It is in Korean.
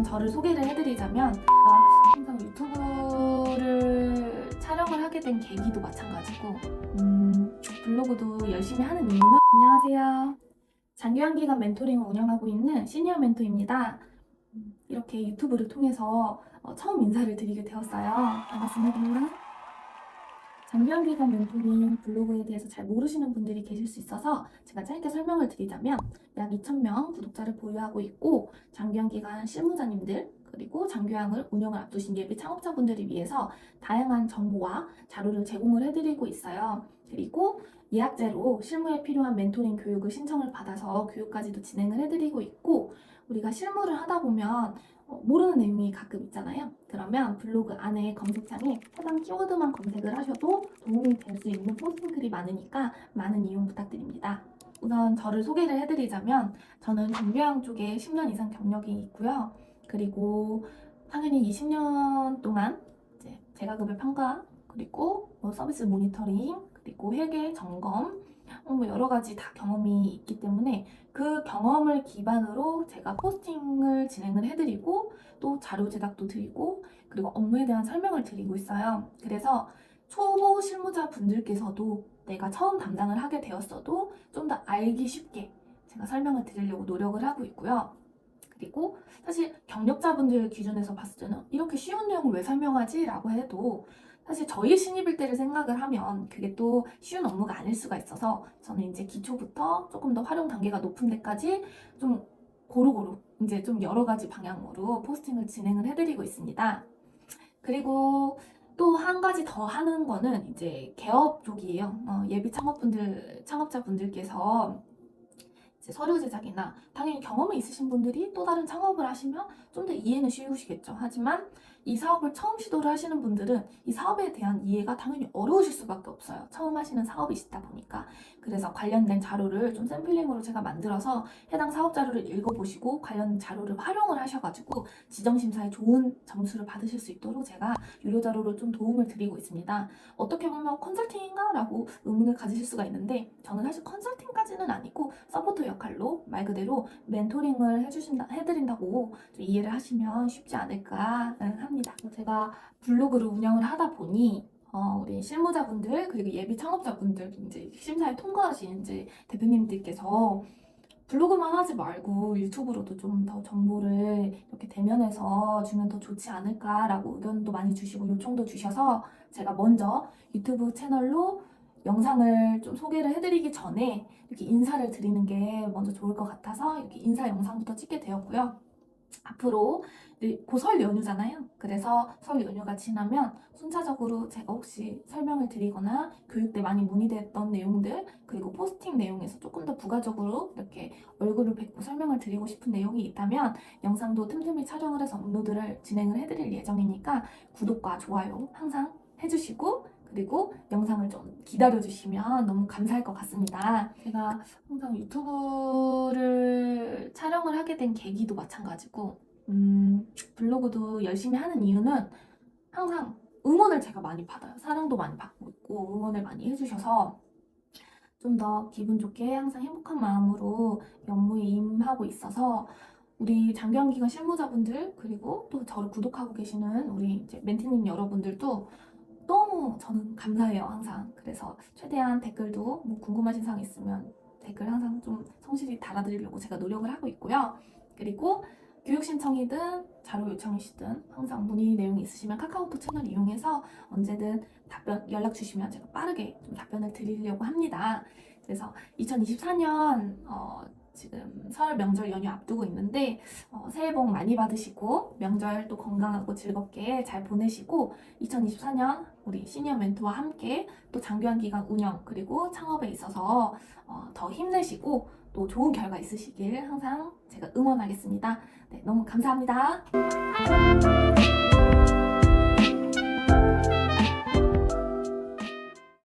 우선 저를 소개를 해드리자면 제가 항상 유튜브를 촬영을 하게 된 계기도 마찬가지고 음, 블로그도 열심히 하는 이유는 안녕하세요. 장기환 기간 멘토링을 운영하고 있는 시니어 멘토입니다. 음, 이렇게 유튜브를 통해서 어, 처음 인사를 드리게 되었어요. 반갑습니다. 장기환 기간 멘토링 블로그에 대해서 잘 모르시는 분들이 계실 수 있어서 제가 짧게 설명을 드리자면 약 2,000명 구독자를 보유하고 있고 장기환 기간 실무자님들 그리고 장교양을 운영을 앞두신 예비 창업자분들을 위해서 다양한 정보와 자료를 제공을 해드리고 있어요. 그리고 예약제로 실무에 필요한 멘토링 교육을 신청을 받아서 교육까지도 진행을 해드리고 있고 우리가 실무를 하다 보면 어, 모르는 내용이 가끔 있잖아요. 그러면 블로그 안에 검색창에 해당 키워드만 검색을 하셔도 도움이 될 수 있는 포스팅 글이 많으니까 많은 이용 부탁드립니다. 우선 저를 소개를 해드리자면 저는 정교양 쪽에 10년 이상 경력이 있고요. 그리고 당연히 20년 동안 이제 재가급여 평가 그리고 뭐 서비스 모니터링 그리고 회계 점검 어, 뭐 여러 가지 다 경험이 있기 때문에 그 경험을 기반으로 제가 포스팅을 진행을 해드리고 또 자료 제작도 드리고 그리고 업무에 대한 설명을 드리고 있어요. 그래서 초보 실무자 분들께서도 내가 처음 담당을 하게 되었어도 좀 더 알기 쉽게 제가 설명을 드리려고 노력을 하고 있고요. 그리고 사실 경력자분들 기준에서 봤을 때는 이렇게 쉬운 내용을 왜 설명하지? 라고 해도 사실 저희 신입일 때를 생각을 하면 그게 또 쉬운 업무가 아닐 수가 있어서 저는 이제 기초부터 조금 더 활용 단계가 높은 데까지 좀 고루고루 이제 좀 여러 가지 방향으로 포스팅을 진행을 해드리고 있습니다. 그리고 또 한 가지 더 하는 거는 이제 개업 쪽이에요. 어, 예비 창업분들, 창업자분들께서 서류 제작이나 당연히 경험이 있으신 분들이 또 다른 창업을 하시면 좀 더 이해는 쉬우시겠죠. 하지만 이 사업을 처음 시도를 하시는 분들은 이 사업에 대한 이해가 당연히 어려우실 수밖에 없어요. 처음 하시는 사업이시다 보니까. 그래서 관련된 자료를 좀 샘플링으로 제가 만들어서 해당 사업 자료를 읽어보시고 관련 자료를 활용을 하셔가지고 지정심사에 좋은 점수를 받으실 수 있도록 제가 유료 자료로 좀 도움을 드리고 있습니다. 어떻게 보면 컨설팅인가? 라고 의문을 가지실 수가 있는데 저는 사실 컨설팅까지는 아니고 서포터 역할로 말 그대로 멘토링을 해주신다, 해드린다고 좀 이해를 하시면 쉽지 않을까 합니다. 제가 블로그를 운영을 하다 보니 어, 우리 실무자분들 그리고 예비 창업자분들 이제 심사에 통과하신 이제 대표님들께서 블로그만 하지 말고 유튜브로도 좀 더 정보를 이렇게 대면해서 주면 더 좋지 않을까라고 의견도 많이 주시고 요청도 주셔서 제가 먼저 유튜브 채널로 영상을 좀 소개를 해드리기 전에 이렇게 인사를 드리는 게 먼저 좋을 것 같아서 이렇게 인사 영상부터 찍게 되었고요. 앞으로 고설 연휴잖아요. 그래서 설 연휴가 지나면 순차적으로 제가 혹시 설명을 드리거나 교육 때 많이 문의됐던 내용들 그리고 포스팅 내용에서 조금 더 부가적으로 이렇게 얼굴을 뵙고 설명을 드리고 싶은 내용이 있다면 영상도 틈틈이 촬영을 해서 업로드를 진행을 해드릴 예정이니까 구독과 좋아요 항상 해주시고 그리고 영상을 좀 기다려주시면 너무 감사할 것 같습니다. 제가 항상 유튜브를 촬영을 하게 된 계기도 마찬가지고, 음, 블로그도 열심히 하는 이유는 항상 응원을 제가 많이 받아요. 사랑도 많이 받고 있고, 응원을 많이 해주셔서 좀 더 기분 좋게 항상 행복한 마음으로 업무에 임하고 있어서 우리 장기환기관 실무자분들 그리고 또 저를 구독하고 계시는 우리 이제 멘티님 여러분들도 너무 저는 감사해요 항상 그래서 최대한 댓글도 뭐 궁금하신 사항 있으면 댓글 항상 좀 성실히 달아드리려고 제가 노력을 하고 있고요 그리고 교육 신청이든 자료 요청이시든 항상 문의 내용이 있으시면 카카오톡 채널 이용해서 언제든 답변 연락 주시면 제가 빠르게 좀 답변을 드리려고 합니다. 그래서 2024년 어, 지금 설 명절 연휴 앞두고 있는데 어, 새해 복 많이 받으시고 명절 또 건강하고 즐겁게 잘 보내시고 2024년 우리 시니어 멘토와 함께 또 장기환 기간 운영 그리고 창업에 있어서 어, 더 힘내시고 또 좋은 결과 있으시길 항상 제가 응원하겠습니다. 네, 너무 감사합니다.